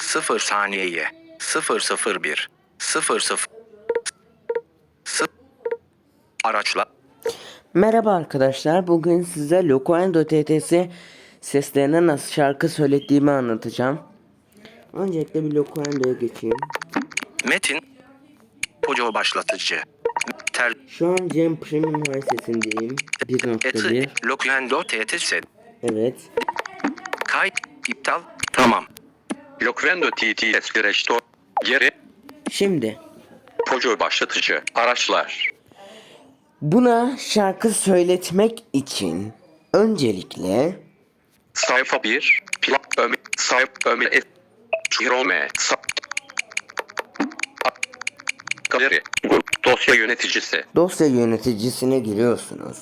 0 saniyeye 001 00 0 araçla Merhaba arkadaşlar. Bugün size Locoendo TTS seslerine nasıl şarkı söylediğimi anlatacağım. Öncelikle bir Locoendo'ya geçeyim. Metin Poco başlatıcı Ter Şu an Cem Premium High sesindeyim. 1.1 Eti Locuendo TTS Evet. Kayıt iptal Tamam Loquendo TTS Resto Geri Şimdi. Poco başlatıcı Araçlar. Buna şarkı söyletmek için öncelikle Sayfa 1 Plak Ömer Sayfa Ömer Sa Galeri Dosya yöneticisi. dosya yöneticisine giriyorsunuz.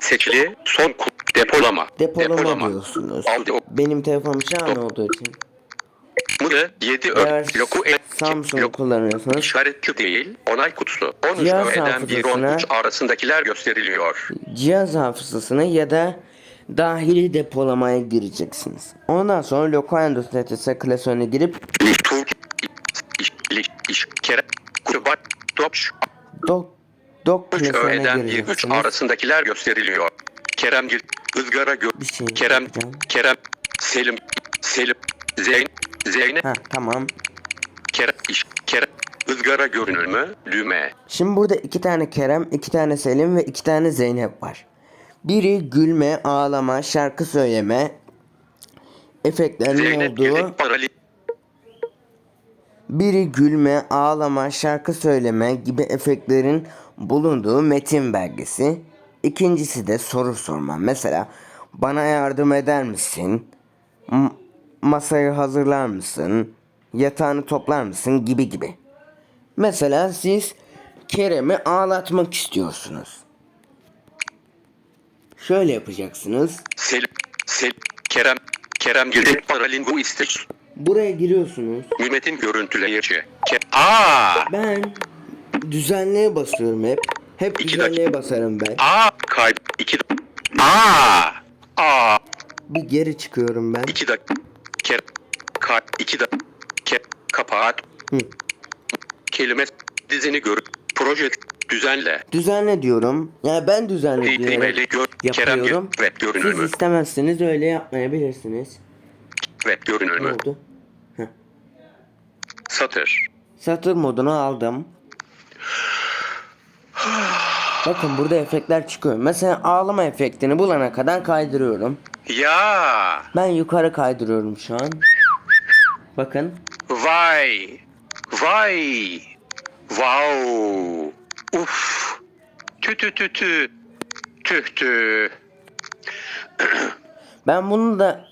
Seçili Son ku- Depolama Depolama, diyorsunuz. Aldı o Benim telefonum şu an olduğu için. Mırı 7 Eğer ör Loku e Samsung Loku kullanıyorsanız işaretli değil onay kutusu 13 Cihaz öğeden 1 hafızasına- 13 arasındakiler gösteriliyor. cihaz hafızasına ya da dahili depolamaya gireceksiniz. Ondan sonra Locoendo TTS klasörüne girip iş iş iş kere dok dok 3 klasörüne öğeden 1 3 gireceksiniz. arasındakiler gösteriliyor. Keremgil ızgara gö Bir şey Kerem yapacağım. Kerem Selim Selim Zeyn Zeynep Ha tamam. Kerem iş Kerem ızgara görünümü düğme Şimdi burada iki tane Kerem, iki tane Selim ve iki tane Zeynep var. Biri gülme, ağlama, şarkı söyleme efektlerinin Zeynep olduğu parali Biri gülme, ağlama, şarkı söyleme gibi efektlerin bulunduğu metin belgesi. İkincisi de soru sorma. Mesela bana yardım eder misin? M- masayı hazırlar mısın? Yatağını toplar mısın? Gibi gibi. Mesela siz Kerem'i ağlatmak istiyorsunuz. Şöyle yapacaksınız. Selim Selim Kerem Kerem yedek paralingu istek Buraya giriyorsunuz. Mehmet'in görüntüleyici Ke Aa Ben düzenleye basıyorum hep. Hep İki düzenleye basarım ben. Aa kayıp 2 Aa Aa Bir geri çıkıyorum ben. 2 dakika Ker Kay 2 dakika Ke kapat Hı. kelime dizini gör proje düzenle Düzenle diyorum. Yani ben düzenle diyorum. Gör Kerem Yapıyorum. web Siz görünümü istemezseniz öyle yapmayabilirsiniz. web Ne görünümü oldu? satır Satır modunu aldım. Bakın burada efektler çıkıyor. Mesela ağlama efektini bulana kadar kaydırıyorum. ya Ben yukarı kaydırıyorum şu an. Bakın. vay vay wow uf tü tü tü tü tüh tüh Ben bunu da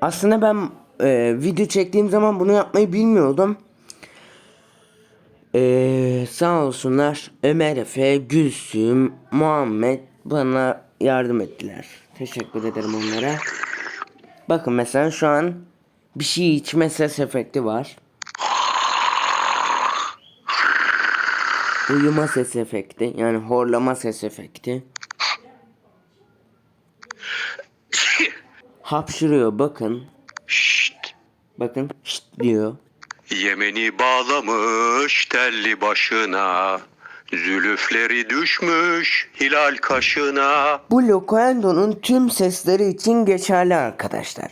aslında ben e, video çektiğim zaman bunu yapmayı bilmiyordum. E, sağ olsunlar Ömer Efe, Gülsüm, Muhammed bana yardım ettiler. Teşekkür ederim onlara. Bakın mesela şu an bir şey içme ses efekti var. Uyuma ses efekti yani horlama ses efekti. Hapşırıyor bakın. Şşt Bakın şşt diyor. Yemeni bağlamış telli başına Zülüfleri düşmüş hilal kaşına Bu Locoendo'nun tüm sesleri için geçerli arkadaşlar.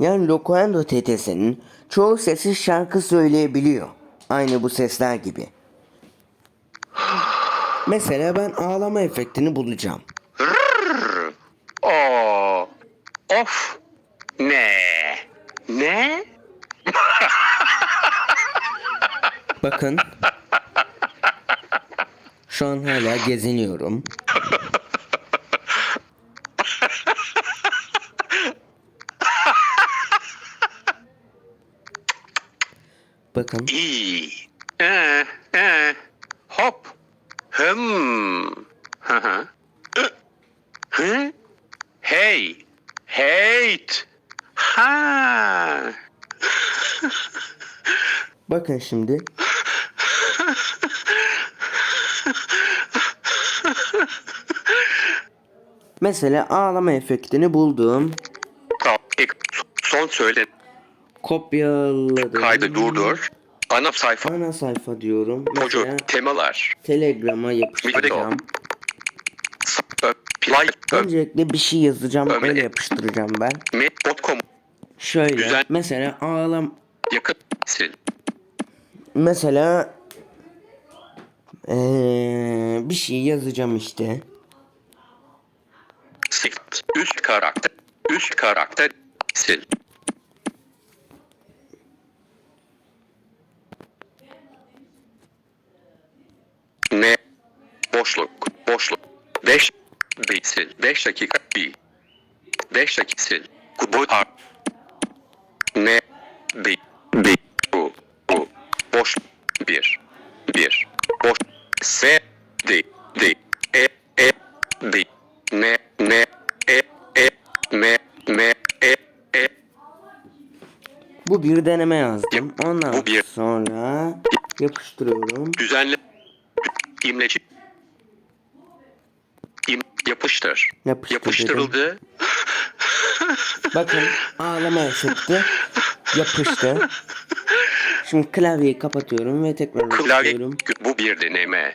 Yani Locoendo TTS'nin çoğu sesi şarkı söyleyebiliyor. Aynı bu sesler gibi. Mesela ben ağlama efektini bulacağım. Oo, of ne ne Bakın. Şu an hala geziniyorum. Bakın. iyi e e hop hım hı hı hey heyt ha Bakın şimdi. Mesela ağlama efektini buldum. Son söyle. Kopyaladım. Kaydı durdur. Ana sayfa. Ana sayfa diyorum. Mesela Temalar. Telegram'a yapıştıracağım. Play. Öncelikle bir şey yazacağım. Ömer- Öyle yapıştıracağım ben. Met.com. Şöyle. Güzel. Mesela ağlam Yakın. Sil. Mesela eee, bir şey yazacağım işte. Sift. Üst karakter. Üst karakter. Sil. Ne? Boşluk. Boşluk. 5. Bir sil. 5 dakika. Bir. 5 dakika sil. Bu har. Ne? Bir. Bir. Bu. Bu. Boş. Bir. Bir. S. D. D. E. E. D. Ne. Ne. E. E. M. M. E. E. Bu bir deneme yazdım. Ondan Bu bir. sonra yapıştırıyorum. Düzenle. İmleci. İm. Yapıştır. Yapıştır Yapıştırıldı. Bakın ağlamaya çıktı. Yapıştı. Şimdi klavyeyi kapatıyorum ve tekrar Klavye. Bu bir deneme.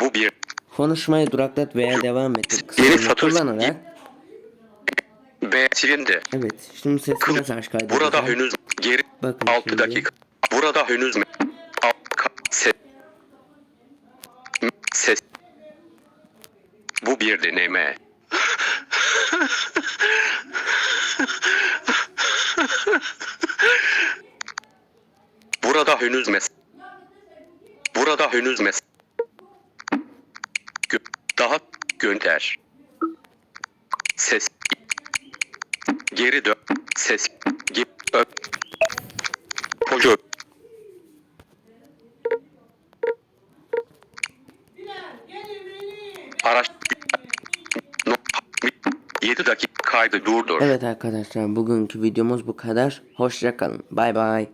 Bu bir. Konuşmayı duraklat veya devam et Yeni satır- kullanarak B silindi. Evet şimdi sesli mesaj kaydedeceğim. Burada henüz geri Bakın 6 şimdi. dakika. Burada henüz ses. Ses. Bu bir deneme. Burada henüz mes. Burada henüz mes. Gö- daha gönder. Ses. Geri dön. Ses. Ge- öp. Poco. Araç. No. 7 dakika kaydı durdur. Evet arkadaşlar bugünkü videomuz bu kadar. Hoşça kalın. Bay bay.